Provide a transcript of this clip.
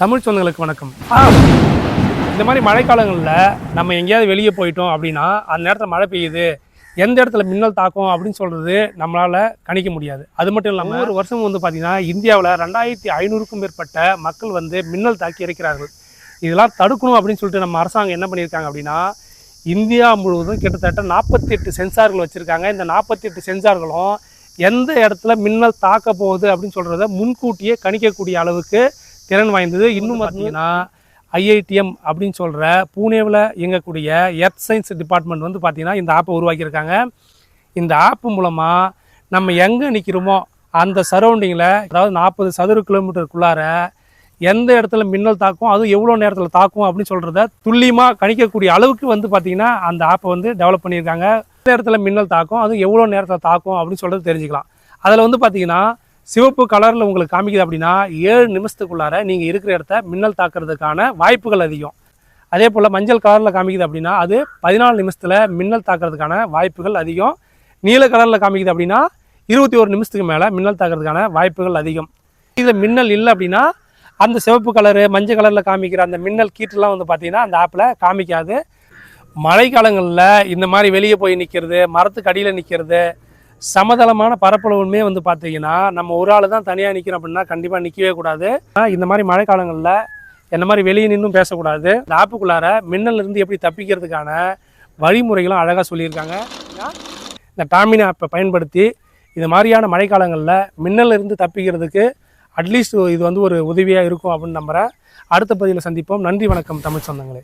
தமிழ் சொந்தங்களுக்கு வணக்கம். இந்த மாதிரி மழைக்காலங்களில் நம்ம எங்கேயாவது வெளியே போயிட்டோம் அப்படின்னா அந்த நேரத்தில் மழை பெய்யுது எந்த இடத்துல மின்னல் தாக்கும் அப்படின்னு சொல்கிறது நம்மளால் கணிக்க முடியாது. அது மட்டும் இல்லாமல் ஒரு வருஷம் வந்து பார்த்திங்கன்னா இந்தியாவில் ரெண்டாயிரத்தி ஐநூறுக்கும் மேற்பட்ட மக்கள் வந்து மின்னல் தாக்கி இறக்கிறார்கள் இதெல்லாம் தடுக்கணும் அப்படின்னு சொல்லிட்டு நம்ம அரசாங்கம் என்ன பண்ணியிருக்காங்க அப்படின்னா இந்தியா முழுவதும் கிட்டத்தட்ட நாற்பத்தி எட்டு சென்சார்கள் வச்சுருக்காங்க. இந்த நாற்பத்தி எட்டு சென்சார்களும் எந்த இடத்துல மின்னல் தாக்க போகுது அப்படின்னு சொல்கிறத முன்கூட்டியே கணிக்கக்கூடிய அளவுக்கு திறன் வாய்ந்தது. இன்னும் பார்த்தீங்கன்னா ஐஐடிஎம் அப்படின்னு சொல்கிற பூனேவில் இயங்கக்கூடிய எர்த் சயின்ஸ் டிபார்ட்மெண்ட் வந்து பார்த்தீங்கன்னா இந்த ஆப்பை உருவாக்கியிருக்காங்க. இந்த ஆப் மூலமாக நம்ம எங்கே நிற்கிறோமோ அந்த சரௌண்டிங்கில் அதாவது நாற்பது சதுர கிலோமீட்டருக்குள்ளார எந்த இடத்துல மின்னல் தாக்கும் அதுவும் எவ்வளோ நேரத்தில் தாக்கும் அப்படின்னு சொல்கிறத துல்லியமாக கணிக்கக்கூடிய அளவுக்கு வந்து பார்த்தீங்கன்னா அந்த ஆப்பை வந்து டெவலப் பண்ணியிருக்காங்க. எந்த இடத்துல மின்னல் தாக்கும் அதுவும் எவ்வளோ நேரத்தில் தாக்கும் அப்படின்னு சொல்கிறது தெரிஞ்சுக்கலாம். அதில் வந்து பார்த்தீங்கன்னா சிவப்பு கலரில் உங்களுக்கு காமிக்குது அப்படின்னா ஏழு நிமிஷத்துக்குள்ளார நீங்கள் இருக்கிற இடத்த மின்னல் தாக்குறதுக்கான வாய்ப்புகள் அதிகம். அதே போல் மஞ்சள் கலரில் காமிக்குது அப்படின்னா அது பதினாலு நிமிஷத்தில் மின்னல் தாக்குறதுக்கான வாய்ப்புகள் அதிகம். நீல கலரில் காமிக்குது அப்படின்னா இருபத்தி ஒரு நிமிஷத்துக்கு மேலே மின்னல் தாக்குறதுக்கான வாய்ப்புகள் அதிகம். இதில் மின்னல் இல்லை அப்படின்னா அந்த சிவப்பு கலரு மஞ்சள் கலரில் காமிக்கிற அந்த மின்னல் கீட்டுலாம் வந்து பார்த்திங்கன்னா அந்த ஆப்பில் காமிக்காது. மழைக்காலங்களில் இந்த மாதிரி வெளியே போய் நிற்கிறது மரத்துக்கு அடியில் நிற்கிறது சமதளமான பரப்பளவுமே வந்து பார்த்தீங்கன்னா நம்ம ஒரு ஆள் தான் தனியாக நிற்கிறோம் அப்படின்னா கண்டிப்பாக நிற்கவே கூடாது. ஆனால் இந்த மாதிரி மழைக்காலங்களில் என்ன மாதிரி வெளியே நின்றும் பேசக்கூடாது. இந்த ஆப்புக்குள்ளார மின்னலிருந்து எப்படி தப்பிக்கிறதுக்கான வழிமுறைகளும் அழகாக சொல்லியிருக்காங்க. இந்த டாமினி ஆப்பை பயன்படுத்தி இது மாதிரியான மழைக்காலங்களில் மின்னலிருந்து தப்பிக்கிறதுக்கு அட்லீஸ்ட் இது வந்து ஒரு உதவியாக இருக்கும் அப்படின்னு நம்புகிறேன் அடுத்த பதிவில் சந்திப்போம். நன்றி வணக்கம் தமிழ் சொந்தங்களே.